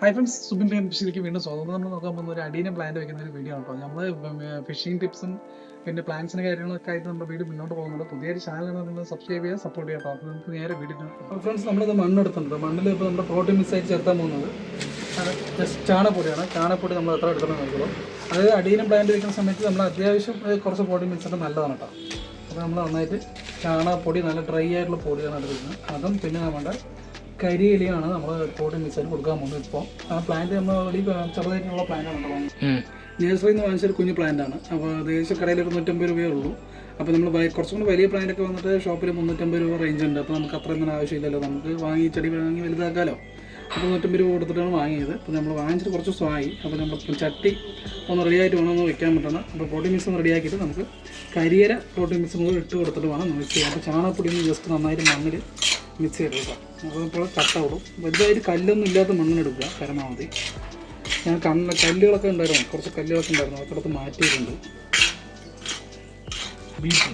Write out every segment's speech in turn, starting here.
Hi friends Subin time ഫിഷിലേക്ക് വീണ്ടും സ്വാഗതം. നമ്മൾ നോക്കാൻ പോകുന്ന ഒരു അടീനെ പ്ലാന്റ് വെക്കുന്ന ഒരു വീഡിയോ ആണ് നമ്മൾ ഫിഷിംഗ് ടിപ്സും പിന്നെ പ്ലാൻസിന് കാര്യങ്ങളൊക്കെ ആയിട്ട് നമ്മുടെ വീട് മുന്നോട്ട് പോകുന്നുണ്ട്. പുതിയൊരു ചാനൽ നിങ്ങൾ സബ്സ്ക്രൈബ് ചെയ്യുക സപ്പോർട്ട് ചെയ്യുക അപ്പോൾ നമുക്ക് നേരെ വീഡിയോ അപ്പോൾ ഫ്രണ്ട്സ് നമ്മളിത് മണ്ണെടുത്തിട്ടുണ്ട്. മണ്ണിൽ ഇപ്പോൾ നമ്മുടെ പ്രോട്ടീൻ മിക്സായിട്ട് ചേർത്താൻ പോകുന്നത്. ജസ്റ്റ് ചാണപ്പൊടിയാണ്. ചാണപ്പൊടി നമ്മൾ എത്ര എടുക്കണം നോക്കുള്ളൂ അതായത് അടീനം പ്ലാന്റ് വെക്കുന്ന സമയത്ത് നമ്മൾ അത്യാവശ്യം കുറച്ച് പ്രോട്ടീൻ മിക്സ് ഒക്കെ നല്ലതാണ് കേട്ടോ. അപ്പോൾ നമ്മൾ നന്നായിട്ട് ചാണപ്പൊടി നല്ല ഡ്രൈ ആയിട്ടുള്ള പൊടിയാണ് എടുക്കുന്നത് അതും പിന്നെ നമ്മുടെ കരിയിലയാണ് നമ്മൾ പ്രോട്ടീൻ മിസൈൽ കൊടുക്കാൻ പോകുന്നത് ഇപ്പോൾ ആ പ്ലാന്റ് നമ്മൾ ഒരു ചെറുതായിട്ടുള്ള പ്ലാന്റാണ് കേട്ടോ നഴ്സറിയിൽ നിന്ന് വാങ്ങിച്ചൊരു കുഞ്ഞു പ്ലാന്റാണ് അപ്പോൾ ഏകദേശം കടയിൽ ഒരു നൂറ്റമ്പത് രൂപയേ ഉള്ളൂ. അപ്പോൾ നമ്മൾ കുറച്ചുകൂടി കുറച്ചും കൂടി വലിയ പ്ലാന്റ് ഒക്കെ വന്നിട്ട് ഷോപ്പിൽ മുന്നൂറ്റമ്പത് രൂപ റേഞ്ച് ഉണ്ട്. അപ്പോൾ നമുക്ക് അത്രയും തന്നെ ആവശ്യമില്ലല്ലോ. നമുക്ക് വാങ്ങി ചെടി വാങ്ങി വലുതാക്കാമല്ലോ അപ്പോൾ നൂറ്റമ്പത് രൂപ കൊടുത്തിട്ടാണ് വാങ്ങിയത്. അപ്പോൾ നമ്മൾ വാങ്ങിച്ചിട്ട് കുറച്ച് ദിവസമായി അപ്പോൾ നമ്മൾ ചട്ടി ഒന്ന് റെഡിയായിട്ട് വേണം ഒന്ന് വെക്കാൻ പറ്റണം. അപ്പോൾ പ്രോട്ടീൻ മിക്സ് ഒന്ന് റെഡിയാക്കിയിട്ട് നമുക്ക് കരിയര പ്രോട്ടീൻ മിക്സ് കൂടെ ഇട്ട് കൊടുത്തിട്ട് വേണം നമുക്ക് ചെയ്യാം. അപ്പോൾ ചാണകപ്പൊടി ജസ്റ്റ് നന്നായിട്ട് മണ്ണിൽ മിക്സ് ചെയ്തെടുക്കാം അപ്പോൾ കട്ട വിടും വലുതായിട്ട് കല്ലൊന്നും ഇല്ലാത്ത മണ്ണെടുക്കുക പരമാവധി. ഞാൻ കണ്ണ് കല്ലുകളൊക്കെ ഉണ്ടായിരുന്നു. കുറച്ച് കല്ലുകളൊക്കെ ഉണ്ടായിരുന്നു. അതൊക്കെ മാറ്റിയിട്ടുണ്ട്. ബീഫ്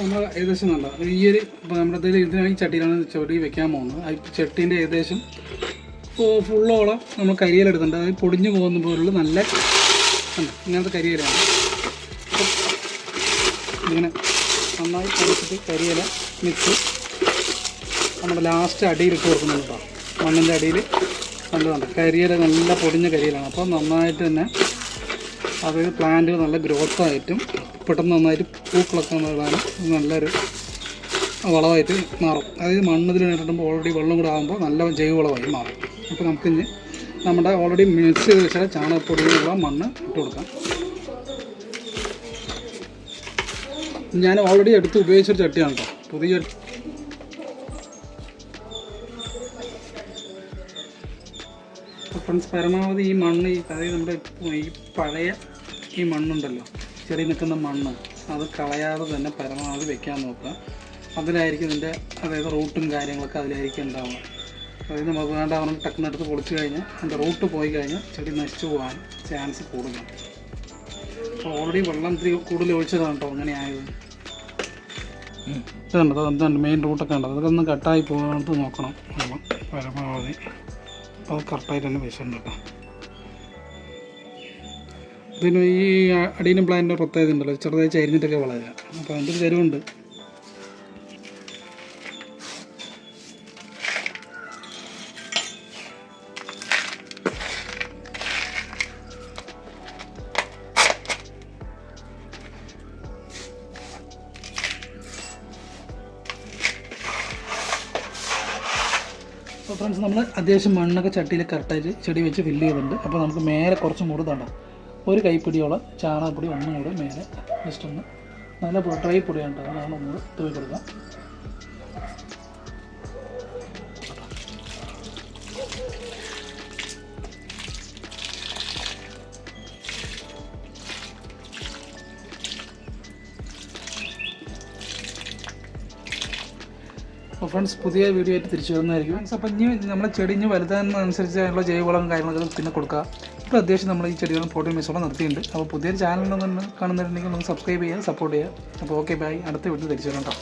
നമ്മൾ ഏകദേശം നല്ല ഈ ഒരു ഇപ്പോൾ നമ്മുടെ ഇതിൽ ഇതിനാണ് ഈ ചട്ടിയിലാണ് ചെടി വെക്കാൻ പോകുന്നത്. ആ ചട്ടീന്റെ ഏകദേശം ഫുള്ളോളം നമ്മൾ കരിയിലെടുത്തിട്ടുണ്ട് അത് പൊടിഞ്ഞു പോകുന്ന പോലുള്ള നല്ല ഇങ്ങനത്തെ കരിയിലാണ് ഇങ്ങനെ നന്നായി പൊടിച്ചിട്ട് കരിയില മിക്സ് നമ്മുടെ ലാസ്റ്റ് അടിയിലിട്ട് കൊടുക്കുന്നുണ്ട് കേട്ടോ. മണ്ണിന്റെ അടിയിൽ നല്ലതാണ്. കരിയില നല്ല പൊടിഞ്ഞ കരിയിലാണ്. അപ്പോൾ നന്നായിട്ട് തന്നെ അത് പ്ലാന്റുകൾ നല്ല ഗ്രോത്ത് ആയിട്ടും പെട്ടെന്ന് നന്നായിട്ട് പൂക്കളൊക്കെ നടാനും നല്ലൊരു വളമായിട്ട് മാറും. അതായത് മണ്ണിൽ ഇടുമ്പോൾ ഓൾറെഡി വെള്ളം കൂടെ ആകുമ്പോൾ നല്ല ജൈവവളമായി മാറും. അപ്പോൾ നമുക്കിനി നമ്മുടെ ഓൾറെഡി മിക്സ് ചെയ്ത് വെച്ചാൽ ചാണകപ്പൊടിയുള്ള മണ്ണ് ഇട്ട് കൊടുക്കാം. ഞാൻ ഓൾറെഡി എടുത്ത് ഉപയോഗിച്ചൊരു ചട്ടിയാണ് കേട്ടോ പുതിയ ഫ്രണ്ട്സ് പരമാവധി ഈ മണ്ണ് ഈ അതായത് നമ്മുടെ ഈ പഴയ ഈ മണ്ണുണ്ടല്ലോ ചെടി നിൽക്കുന്ന മണ്ണ് അത് കളയാതെ തന്നെ പരമാവധി വെക്കാൻ നോക്കുക. അതിലായിരിക്കും ഇതിന്റെ അതായത് റൂട്ടും കാര്യങ്ങളൊക്കെ അതിലായിരിക്കും ഉണ്ടാവുക. അതായത് നമുക്ക് വേണ്ട അവൻ ടക്കിനെടുത്ത് പൊളിച്ച് കഴിഞ്ഞാൽ അതിന്റെ റൂട്ട് പോയി കഴിഞ്ഞാൽ ചെടി നശിച്ചു പോകാൻ ചാൻസ് കൂടുതലാണ്. അപ്പോൾ ഓൾറെഡി വെള്ളം ഇത്തിരി കൂടുതൽ ഒഴിച്ചതാണ് കേട്ടോ അങ്ങനെ ആയത് ഇതുണ്ട് അത് എന്തുണ്ട് മെയിൻ റൂട്ടൊക്കെ ഉണ്ട് അതൊക്കെ ഒന്ന് കട്ടായി പോകാനായിട്ട് നോക്കണം. വെള്ളം പരമാവധി അപ്പോൾ അത് കറക്റ്റായിട്ട് തന്നെ വിഷം കേട്ടോ. ഇതിന് ഈ അടീനും പ്ലാന്റിന്റെ പ്രത്യേകത ഉണ്ടല്ലോ. ചെറുതായി ചരിഞ്ഞിട്ടൊക്കെ വളരുക അപ്പോൾ അതിന്റെ ഒരു ചരിവുണ്ട് അപ്പോൾ ഫ്രണ്ട്സ് നമ്മൾ അത്യാവശ്യം മണ്ണൊക്കെ ചട്ടിയിൽ കറക്റ്റായിട്ട് ചെടി വെച്ച് ഫില്ല് ചെയ്തിട്ടുണ്ട്. അപ്പോൾ നമുക്ക് മേലെ കുറച്ച് കൂടെ തണ്ട ഒരു കൈപ്പിടിയോളം ചാണകപ്പൊടി ഒന്നും കൂടെ മേലെ ജസ്റ്റ് ഒന്ന് നല്ല ഡ്രൈ പൊടിയാണ് കേട്ടോ. അതാണ് ഒന്നുകൂടെ തൂവി കൊടുക്കാം അപ്പോൾ ഫ്രണ്ട്സ് പുതിയ വീഡിയോ ആയിട്ട് തിരിച്ചു വരുന്നതായിരിക്കും. ഫ്രണ്ട്സ് അപ്പോൾ ഇനി നമ്മളെ ചെടി ഇനി അതിനുള്ള ജൈവവളം കാര്യങ്ങളൊക്കെ പിന്നെ കൊടുക്കുക. ഇപ്പോൾ അത്യാവശ്യം നമ്മൾ ഈ ചെടികളും ഫോട്ടോ മിസ്സോടെ നിർത്തിയിട്ടുണ്ട്. അപ്പോൾ പുതിയൊരു ചാനൽ കാണുന്നുണ്ടെങ്കിൽ ഒന്ന് സബ്സ്ക്രൈബ് ചെയ്യുക സപ്പോർട്ട് ചെയ്യുക. അപ്പോൾ ഓക്കെ ബൈ അടുത്ത വീട്ടിൽ തിരിച്ചു വരണം കേട്ടോ.